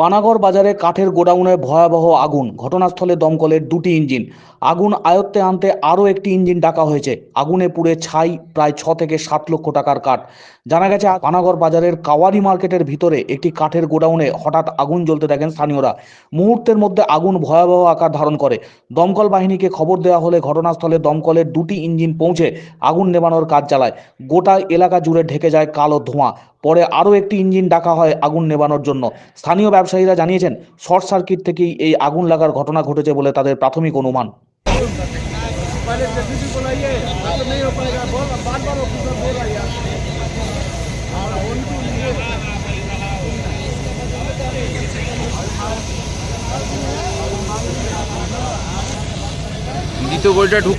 পানাগড় বাজারে কাঠের গোডাউনে ভয়াবহ আগুন। ঘটনাস্থলে দমকলের দুটি ইঞ্জিন। আগুন আয়ত্তে আনতে আরও একটি ইঞ্জিন ডাকা হয়েছে। আগুনে পুড়ে ছাই প্রায় ছ থেকে সাত লক্ষ টাকার কাঠ। জানা গেছে, পানাগড় বাজারের কাওয়ারি মার্কেটের ভিতরে একটি কাঠের গোডাউনে হঠাৎ আগুন জ্বলতে দেখেন স্থানীয়রা। মুহূর্তের মধ্যে আগুন ভয়াবহ আকার ধারণ করে। দমকল বাহিনীকে খবর দেওয়া হলে ঘটনাস্থলে দমকলের দুটি ইঞ্জিন পৌঁছে আগুন নেভানোর কাজ চালায়। গোটা এলাকা জুড়ে ঢেকে যায় কালো ধোঁয়া। পরে আরও একটি ইঞ্জিন ডাকা হয় আগুন নেবানোর জন্য। স্থানীয় ব্যবসায়ীরা জানিয়েছেন, শর্ট সার্কিট থেকেই এই আগুন লাগার ঘটনা ঘটেছে বলে তাদের প্রাথমিক অনুমান। দ্বিতীয় গোলটা ঢুক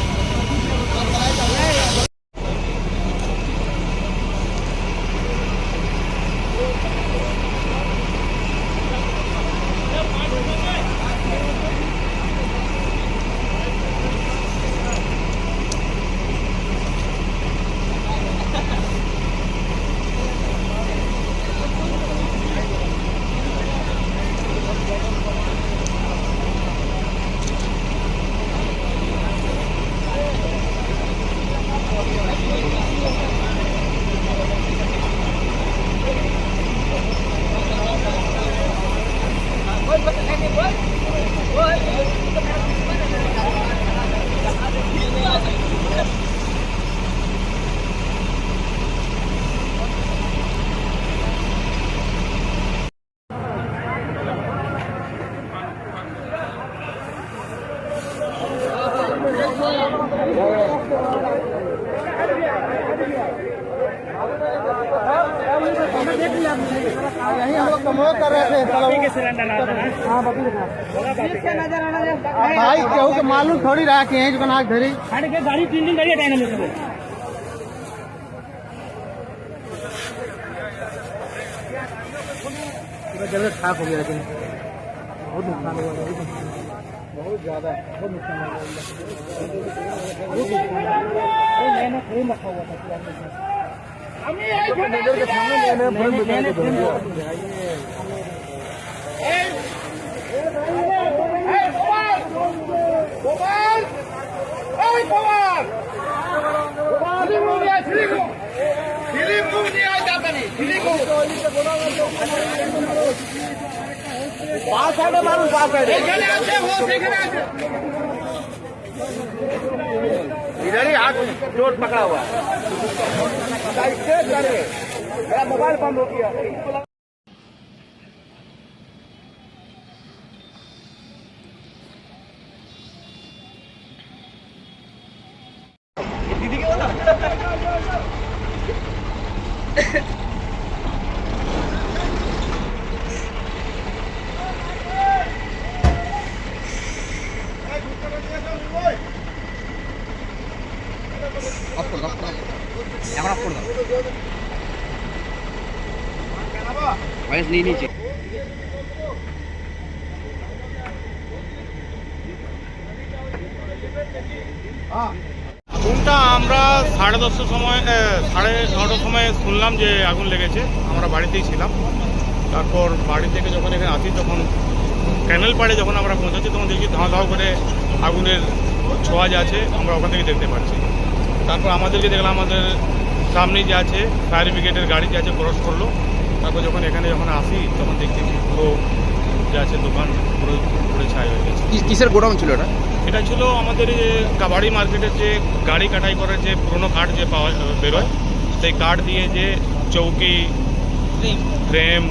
भाई केहू के मालूम थोड़ी रहा कि यहीं बना के धरी। गाड़ी तीन दिन गाड़ी हटाने जगह खाक हो गया लेकिन। बहुत नुकसान हुआ बहुत ज़्यादा बहुत नुकसान हुआ। बहुत नुकसान हुआ। था पूरा मैनेजर के सामने मैंने फोन बजा के धो दिया इधर ही हाथ चोट पकड़ा हुआ है मेरा मोबाइल बंद हो गया আগুনটা আমরা সাড়ে দশটার সময় সাড়ে নটার সময় শুনলাম যে আগুন লেগেছে। আমরা বাড়িতেই ছিলাম। তারপর বাড়ি থেকে যখন এখানে আসি, তখন ক্যানেল পাড়ে যখন আমরা পৌঁছাচ্ছি, তখন দেখি ধাও ধাও করে আগুনের ছোঁয়া যে আছে। আমরা ওখান থেকে দেখতে পাচ্ছি। তারপর আমাদেরকে দেখলাম আমাদের সামনে যে আছে ফায়ার ব্রিগেডের গাড়ি যে আছে ক্রস করল। তারপর যখন এখানে যখন আসি তখন দেখছি পুরো যে আছে দোকান পুরো পুরো ছাই হয়ে গেছে। কি- কিসের গোডাউন ছিল এটা? এটা ছিল আমাদের যে কাবাডি মার্কেটের যে গাড়ি কাটাই করার যে পুরনো কাঠ যে পাওয়া বেরোয় সেই কাঠ দিয়ে যে চৌকি ফ্রেম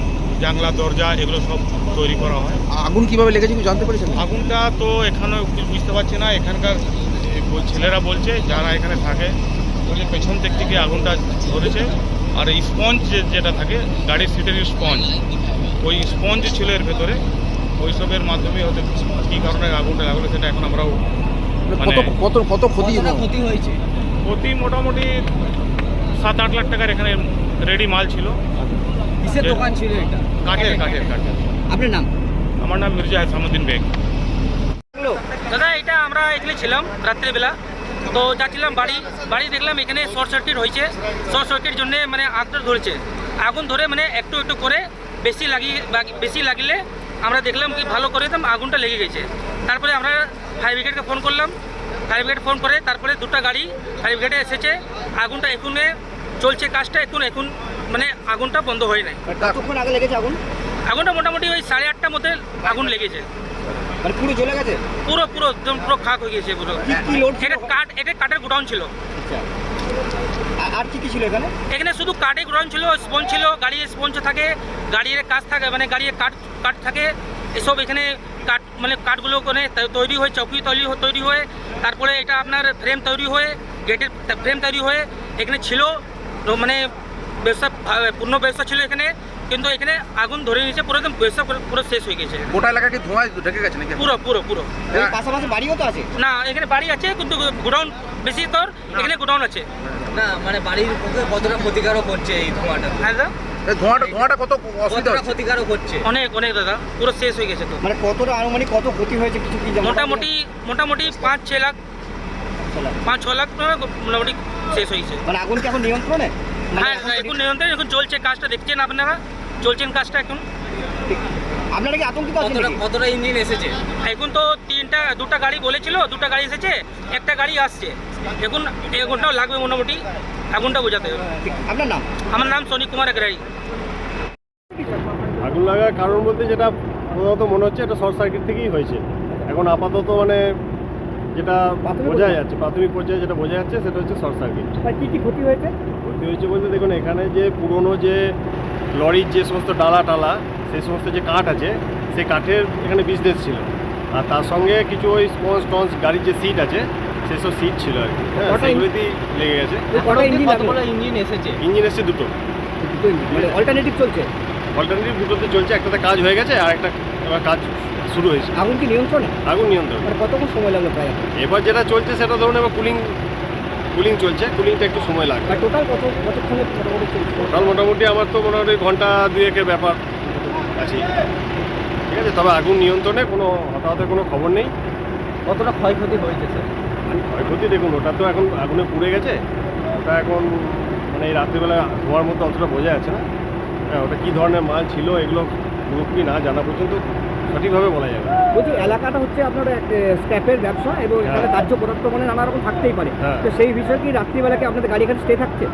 জানলা দরজা এগুলো সব তৈরি করা হয়। আগুন কীভাবে লেগেছে কিছু জানতে পেরেছেন? আগুনটা তো এখানে বুঝতে পারছি না এখানকার ছেলেরা বলছে যারা এখানে থাকে বলছে পেছন দিক থেকে আগুনটা ধরেছে আর এই স্পঞ্জ যেটা থাকে গাড়ির সিটের স্পঞ্জ ওই স্পঞ্জ ছিল এর ভেতরে ওইসবের মাধ্যমে হয়তো কী কারণে আগুনটা লাগল সেটা এখন আমরাও কত মানে কত কত ক্ষতি ক্ষতি হয়েছে? প্রতি মোটামুটি সাত আট লাখ টাকার এখানে রেডি মাল ছিল। কিসের দোকান ছিল এটা? কাঠের কাঠের কাঠের। আপনার নাম? আমার নাম মির্জা হাসামুদ্দিন বেগ। দাদা এটা আমরা এখানে ছিলাম রাত্রিবেলা। তো যাচ্ছিলাম বাড়ি বাড়ি দেখলাম এখানে শর্ট সার্কিট হয়েছে। শর্ট সার্কিট জন্য মানে আগটা ধরেছে। আগুন ধরে মানে একটু একটু করে বেশি লাগিয়ে বেশি লাগলে আমরা দেখলাম কি ভালো করে আগুনটা লেগে গেছে। তারপরে আমরা ফায়ার ব্রিগেডকে ফোন করলাম। ফায়ার ব্রিগেড ফোন করে তারপরে দুটো গাড়ি ফায়ার ব্রিগেডে এসেছে। আগুনটা এখুনে চলছে কাজটা এখন এখন মানে আগুনটা বন্ধ হয় নাই। আগুনটা মোটামুটি ওই সাড়ে আটটার মধ্যে আগুন লেগেছে। মানে পুরো জ্বলে গেছে? পুরো পুরো একদম পুরো খাক হয়ে গেছে পুরো। কি লোড এটা কাঠ এটা কাঠের গোডাউন ছিল। আচ্ছা। আর- আর কি কি ছিল এখানে? এখানে শুধু কাঠের গোডাউন ছিল স্পঞ্জ ছিল গাড়ির স্পঞ্জ থাকে গাড়ির কাজ থাকে মানে গাড়ির কাঠ কাঠ থাকে এসব এখানে কাঠ মানে কাঠগুলো ওখানে তৈরি হয়ে চৌকি তৈরি তৈরি হয়ে তারপরে এটা আপনার ফ্রেম তৈরি হয়ে গেটের ফ্রেম তৈরি হয়ে এখানে ছিল। মানে ব্যবসা পূর্ণ ব্যবসা ছিল এখানে। কিন্তু এখানে আগুন ধরে নিয়েছে পুরো একদম ব্যবসা পুরো- শেষ হয়ে গেছে। গোটা এলাকা কি ধোঁয়ায় ঢেকে গেছে নাকি? পুরো পুরো পুরো। পাশাপাশি বাড়িও তো আছে? না এখানে বাড়ি আছে কিন্তু গোডাউন বেশি তোর এখানে গোডাউন আছে। না মানে বাড়ির পক্ষে কতটা ক্ষতিকারক হচ্ছে এই ধোঁয়াটা? হ্যাঁ দাদা? ধোঁয়াটা ধোঁয়াটা কত অসুবিধা ক্ষতিকারক হচ্ছে? অনেক অনেক দাদা পুরো শেষ হয়ে গেছে তো। মানে কতটা আনুমানিক কত ক্ষতি হয়েছে কিছু কি মোটামুটি মোটামুটি পাঁচ ছ লাখ পাঁচ ছ লাখ মোটামুটি শেষ হয়েছে। মানে আগুন কি এখন নিয়ন্ত্রণে? হ্যাঁ এখন হ্যাঁ, এখন নিয়ন্ত্রণ এখন চলছে কাজটা দেখছেন আপনারা? চলছেন কাজটা এখন? আপনারা কি আতঙ্কিত আছেন কতটা ইঞ্জিন এসেছে? এখন তো তিনটা দুটা গাড়ি বলেছিল দুটা গাড়ি এসেছে একটা গাড়ি আসছে। এখন এক ঘন্টাও লাগবে মোটামুটি আগুনটা বোঝাতে। হবে আপনার নাম? আমার নাম সনি কুমার আগ্রাই আগুন লাগার কারণ বলতে যেটা প্রধানত মনে হচ্ছে এটা শর্ট সার্কিট থেকেই হয়েছে। এখন আপাতত মানে যেটা বোঝা যাচ্ছে প্রাথমিক পর্যায়ে যেটা বোঝা যাচ্ছে সেটা হচ্ছে শর্ট সার্কিট। কি কি ক্ষতি হয়েছে? ক্ষতি হয়েছে বলতে দেখুন এখানে যে পুরনো যে লরির যে সমস্ত ডালা টালা সেই সমস্ত যে কাঠ আছে সেই কাঠের এখানে বিজনেস ছিল। আর তার সঙ্গে কিছু ওই স্পঞ্জ টঞ্জ গাড়ির যে সিট আছে সেসব সিট ছিল আর কি। হ্যাঁ লেগে গেছে। ইঞ্জিন কতগুলো ইঞ্জিন এসেছে? দুটো। মানে অল্টারনেটিভ চলছে? অল্টারনেটিভ দুটোতে চলছে একটাতে কাজ হয়ে গেছে আর একটা এবার কাজ শুরু হয়েছে। আগুন কি নিয়ন্ত্রণে? আগুন নিয়ন্ত্রণ। মানে কতক্ষণ সময় লাগল প্রায় এবার যেটা চলছে সেটা ধরুন এবার কুলিং কুলিং চলছে কুলিংটা একটু সময় লাগবে। মানে টোটাল কত কতক্ষণে মোটামুটি টোটাল মোটামুটি আমার তো মোটামুটি ঘণ্টা দুয়েকের ব্যাপার আছে। ঠিক আছে তবে আগুন নিয়ন্ত্রণে কোনো হতাহতের কোনো খবর নেই। কতটা ক্ষয়ক্ষতি হয়েছে স্যার ক্ষয়ক্ষতি দেখুন ওটা তো এখন আগুনে পুড়ে গেছে। ওটা এখন মানে এই রাত্রিবেলা ধোয়ার মধ্যে অতটা বোঝা যাচ্ছে না। হ্যাঁ ওটা কী ধরনের মাল ছিল এগুলো পুরোপুরি না জানা পর্যন্ত। সঠিকভাবে বলা যাবে। বলছি এলাকাটা হচ্ছে আপনার এক স্ক্র্যাপের ব্যবসা এবং এখানে হ্যাঁ। দাহ্য পদার্থ মানে নানা রকম থাকতেই পারে হ্যাঁ। তো সেই বিষয়ে কি রাত্রিবেলা কি আপনাদের গাড়ি এখানে স্টে থাকছে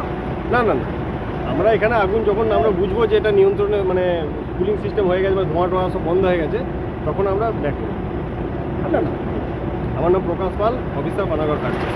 না না না আমরা এখানে আগুন যখন আমরা বুঝব যে এটা নিয়ন্ত্রণে মানে কুলিং সিস্টেম হয়ে গেছে বা ধোঁয়া টোয়া সব বন্ধ হয়ে গেছে তখন আমরা ব্যাক আপনার না আমার নাম প্রকাশ পাল অফিসার পানাগড় কাটছে